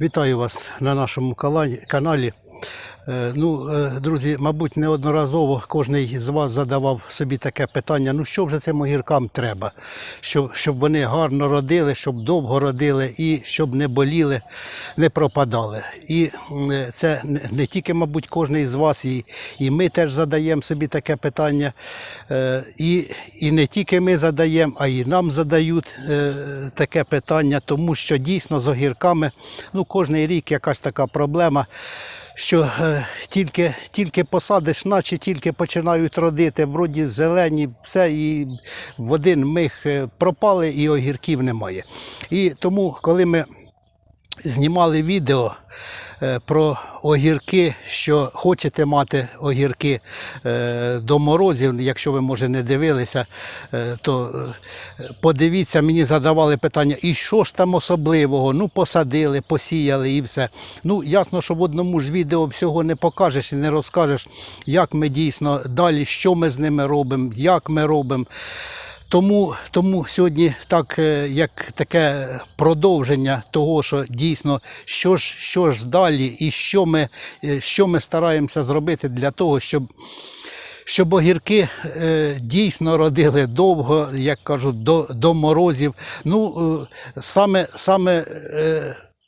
Вітаю вас на нашому каналі. Е, Ну, е, друзі, мабуть, неодноразово кожен з вас задавав собі таке питання: ну що вже цим огіркам треба? Щоб, щоб вони гарно родили, щоб довго родили і щоб не боліли, не пропадали. І е, це не- тільки, мабуть, кожен з вас, і, і ми теж задаємо собі таке питання. І, і не тільки ми задаємо, а і нам задають таке питання, тому що дійсно з огірками ну, кожен рік якась така проблема. Що е, тільки, тільки посадиш, наче тільки починають родити, вроді зелені, все, і в один миг е, пропали, і огірків немає. І тому, коли ми знімали відео е, про огірки, що хочете мати огірки е, до морозів, якщо ви, може, не дивилися, е, то подивіться, мені задавали питання, і що ж там особливого? Ну, посадили, посіяли і все. Ну, ясно, що в одному ж відео всього не покажеш і не розкажеш, як ми дійсно далі, що ми з ними робимо, як ми робимо. Тому, тому сьогодні так, е, як таке продовження того, що дійсно, що ж, що ж далі, і що ми, е, що ми стараємося зробити для того, щоб, щоб огірки е, дійсно родили довго, як кажуть, до, до морозів. Ну, саме, саме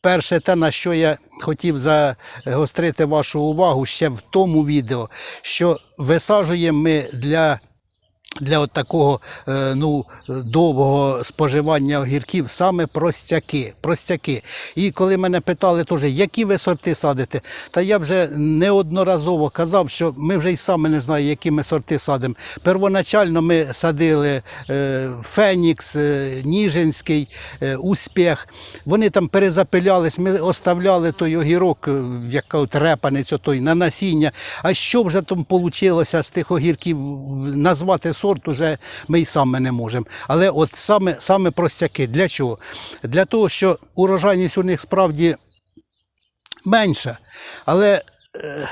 Перше, те, на що я хотів загострити вашу увагу ще в тому відео, що висаджуємо ми для для от такого е, ну, довгого споживання огірків саме простяки. простяки. І коли мене питали теж, які ви сорти садите, та я вже неодноразово казав, що ми вже й саме не знаємо, які ми сорти садимо. Первоначально ми садили е, Фенікс, е, Ніжинський, Успіх. Вони там перезапилялись, ми оставляли той огірок, як репанець отой, на насіння. А що вже там вийшло з тих огірків назвати сорт, уже ми й саме не можемо. Але от саме, саме простяки. Для чого? Для того, що урожайність у них справді менша. Але е,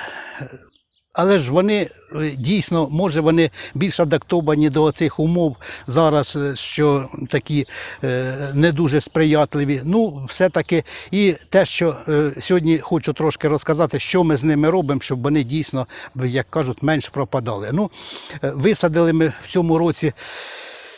але ж вони е, дійсно, може, вони більш адаптовані до цих умов зараз, е, що такі е, не дуже сприятливі. Ну, все-таки, і те, що сьогодні хочу трошки розказати, що ми з ними робимо, щоб вони дійсно, як кажуть, менш пропадали. Ну, висадили ми в цьому році.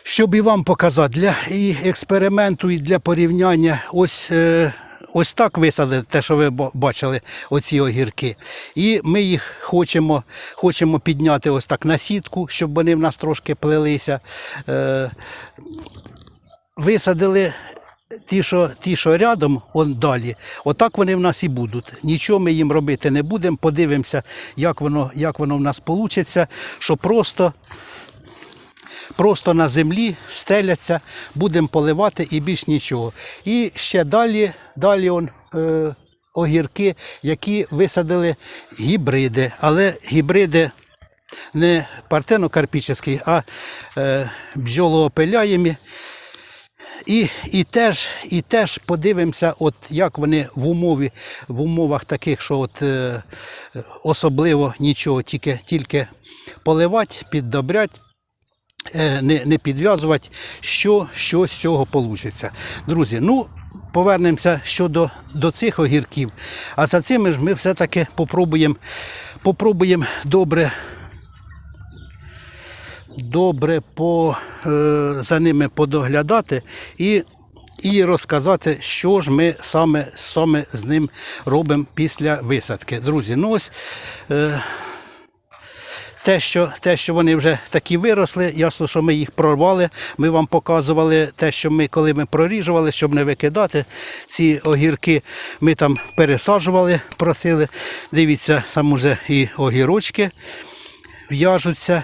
Щоб і вам показати для і експерименту, і для порівняння, ось е, ось так висадили те, що ви бачили, оці огірки. І ми їх хочемо, хочемо підняти ось так на сітку, щоб вони в нас трошки плелися. Е, висадили. Ті, що, ті, що рядом, он далі, отак вони в нас і будуть. Нічого ми їм робити не будемо. Подивимося, як воно, як воно в нас вийде, що просто просто на землі стеляться, будемо поливати і більш нічого. І ще далі, далі он, е, огірки, які висадили гібриди, але гібриди не партенокарпічні, а е, бджолоопиляємі. І, і, теж, і теж подивимося, от як вони в умові, в умовах таких, що от, е, особливо нічого, тільки, тільки поливати, піддобрять, не, не підв'язувати, що, що з цього вийде. Друзі, ну повернемося щодо до цих огірків. А за цими ж ми все-таки попробуємо, попробуємо добре добре по, е, за ними подоглядати і, і розказати, що ж ми саме, саме з ним робимо після висадки. Друзі, ну ось. Е, те що, те, що вони вже такі виросли, ясно, що ми їх прорвали. Ми вам показували те, що ми, коли ми проріжували, щоб не викидати ці огірки, ми там пересаджували, просили. Дивіться, там уже і огірочки в'яжуться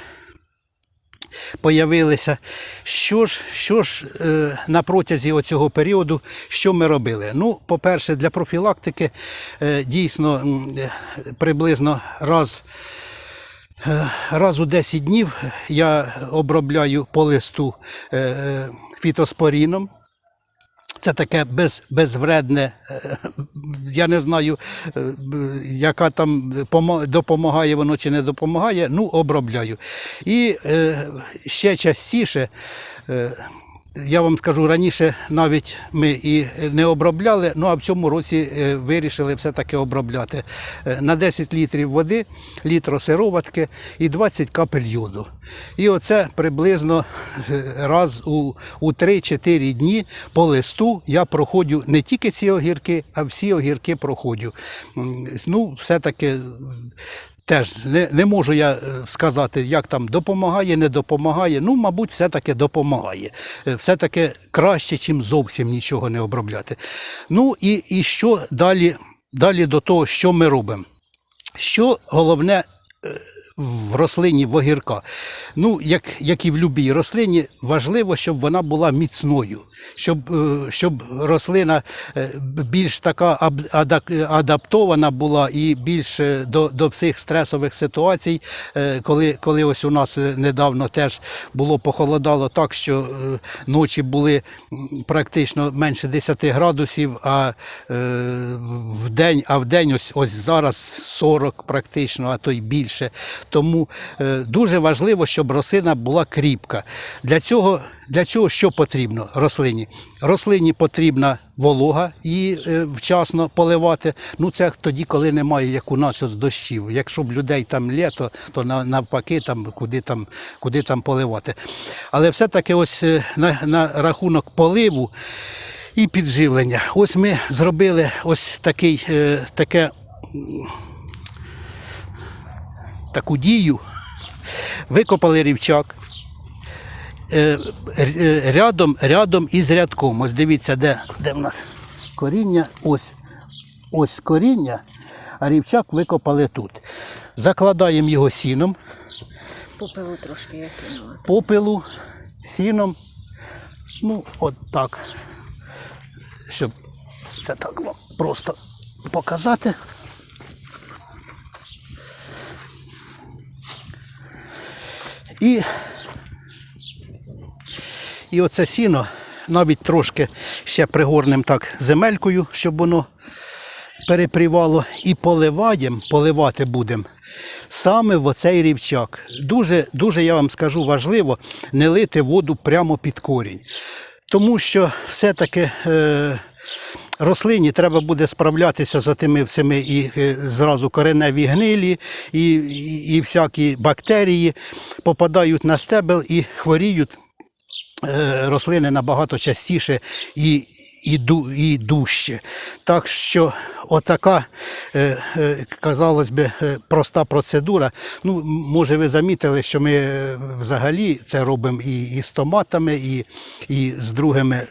появилися. Що ж, що ж е, на протязі оцього періоду, що ми робили? Ну, по-перше, для профілактики е, дійсно е, приблизно раз. Е, Раз у 10 днів я обробляю по листу е, е, фітоспоріном. Це таке без, безвредне, я не знаю, яка там допомагає воно чи не допомагає, ну обробляю. І ще частіше Я вам скажу, раніше навіть ми і не обробляли, ну а в цьому році е, вирішили все-таки обробляти. Е, На 10 літрів води, літр сироватки і 20 капель йоду. І оце приблизно е, раз у, у 3-4 дні по листу я проходжу не тільки ці огірки, а всі огірки проходжу. Ну, все-таки Теж не, не можу я е, сказати, як там допомагає, не допомагає. Ну, мабуть, все-таки допомагає. Е, Все-таки краще, ніж зовсім нічого не обробляти. Ну і, і що далі, далі до того, що ми робимо? Що головне е, в рослині в? Ну, як, як і в будь-якій рослині, важливо, щоб вона була міцною, щоб, е, щоб рослина е, більш така адаптована була і більш е, до, до всіх стресових ситуацій. Коли, коли ось у нас недавно теж було похолодало так, що ночі були практично менше 10 градусів, а в день, а в день ось, ось зараз 40 практично, а то й більше. Тому дуже важливо, щоб рослина була кріпка. Для цього, для цього що потрібно рослині? Рослині потрібна волога, її е, вчасно поливати. Ну це тоді, коли немає, як у нас ось дощів. Якщо б людей там літо, то навпаки, там, куди, там, куди там поливати. Але все-таки ось е, на, на рахунок поливу і підживлення. Ось ми зробили ось такий, е, таке таку дію, викопали рівчак. Е, е, Рядом, рядом із рядком. Ось дивіться, де, де в нас коріння. Ось, ось коріння, а рівчак викопали тут. Закладаємо його сіном, Попелу трошки я кинула. попелу, сіном. Ну, от так. Щоб це так вам просто показати. І, і оце сіно навіть трошки ще пригорнем так земелькою, щоб воно перепрівало. І поливаємо, поливати будемо саме в оцей рівчак. Дуже, дуже, я вам скажу, важливо не лити воду прямо під корінь. Тому що все-таки е, рослині треба буде справлятися з тими всіми і е, зразу кореневі гнилі, і, і, і всякі бактерії попадають на стебел і хворіють рослини набагато частіше і, і, і дужче. Так що отака, е, е, казалось би, е, проста процедура. Ну, може, ви замітили, що ми е, взагалі це робимо і, і з томатами, і, і з другими.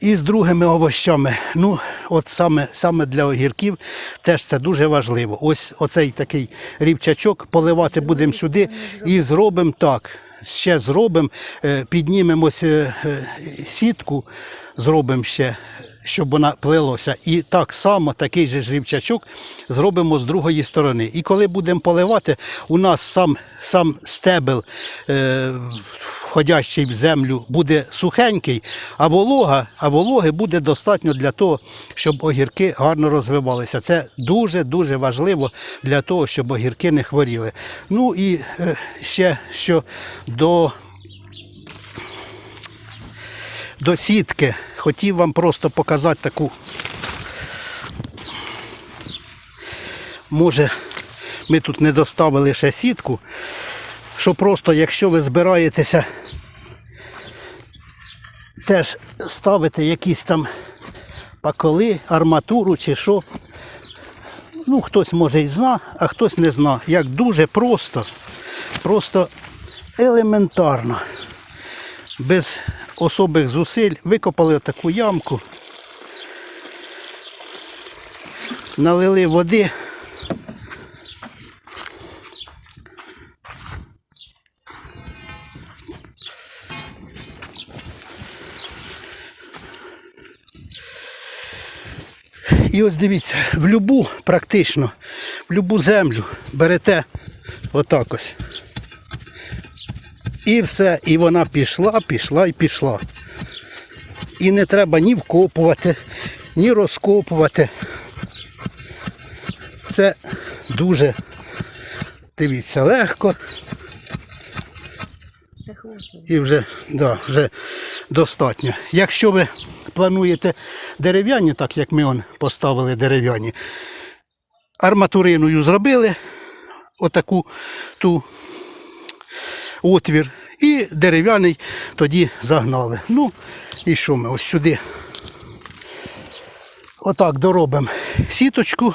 І з другими овощами. Ну, от саме, саме для огірків теж це дуже важливо. Ось оцей такий рівчачок поливати будемо сюди і зробимо так. Ще зробимо, е, піднімемо ось, е, е, сітку, зробимо ще, щоб вона плелося. І так само такий же ж рівчачок зробимо з другої сторони. І коли будемо поливати, у нас сам, сам стебел, е, входящий в землю, буде сухенький, а волога, а вологи буде достатньо для того, щоб огірки гарно розвивалися. Це дуже-дуже важливо для того, щоб огірки не хворіли. Ну і е, ще що до до сітки. Хотів вам просто показати таку. Може, ми тут не доставили ще сітку, що просто, якщо ви збираєтеся теж ставити якісь там паколи, арматуру чи що. Ну, хтось може і зна, а хтось не зна. Як дуже просто, просто елементарно без особих зусиль викопали таку ямку, налили води. І ось дивіться, в любу, практично, в любу землю берете отак ось. І все, і вона пішла, пішла і пішла. І не треба ні вкопувати, ні розкопувати. Це дуже, дивіться, легко. І вже, да, вже достатньо. Якщо ви плануєте дерев'яні, так як ми он поставили дерев'яні, арматуриною зробили отаку ту отвір, і дерев'яний тоді загнали. Ну, і що ми ось сюди. Отак доробимо сіточку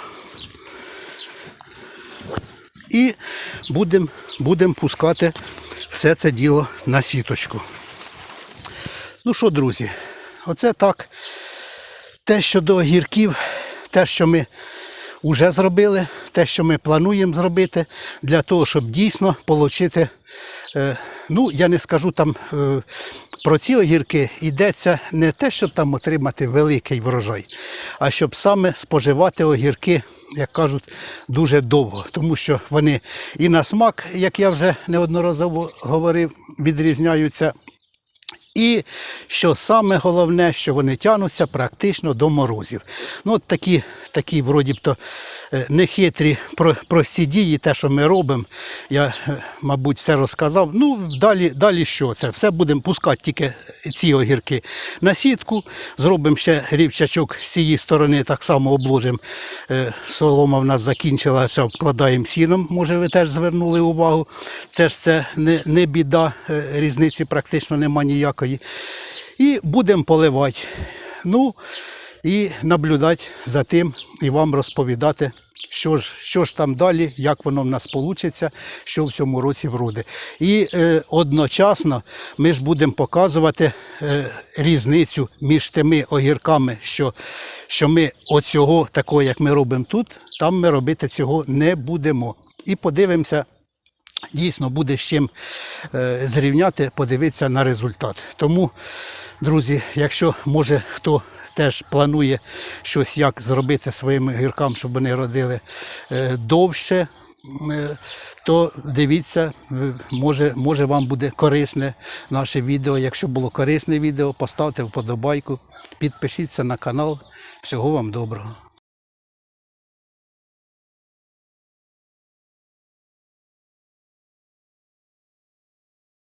і будемо будем пускати все це діло на сіточку. Ну що, друзі, оце так. Те, що до огірків, те, що ми вже зробили, те, що ми плануємо зробити, для того, щоб дійсно отримати, ну, я не скажу там е, про ці огірки, йдеться не те, щоб там отримати великий врожай, а щоб саме споживати огірки, як кажуть, дуже довго. Тому що вони і на смак, як я вже неодноразово говорив, відрізняються. І що саме головне, що вони тягнуться практично до морозів. Ну, от такі, такі вроді б то е, нехитрі прості дії, те, що ми робимо. Я, е, мабуть, все розказав. Ну, далі, далі що це? Все будемо пускати тільки ці огірки на сітку. Зробимо ще рівчачок з цієї сторони, так само обложимо. Е, Солома в нас закінчилася, обкладаємо сіном. Може, ви теж звернули увагу. Це ж це не, не біда, різниці практично нема ніякої. І будемо поливати. Ну і наблюдати за тим і вам розповідати, що ж, що ж там далі, як воно в нас вийде, що в цьому році вроде. І е, одночасно ми ж будемо показувати е, різницю між тими огірками, що, що ми оцього, такого, як ми робимо тут, там ми робити цього не будемо. І подивимося, дійсно буде з чим е, зрівняти, подивитися на результат. Тому, друзі, якщо може хто теж планує щось як зробити своїм гіркам, щоб вони родили е, довше. е, То дивіться, може, може вам буде корисне наше відео. Якщо було корисне відео, поставте вподобайку, підпишіться на канал. Всього вам доброго.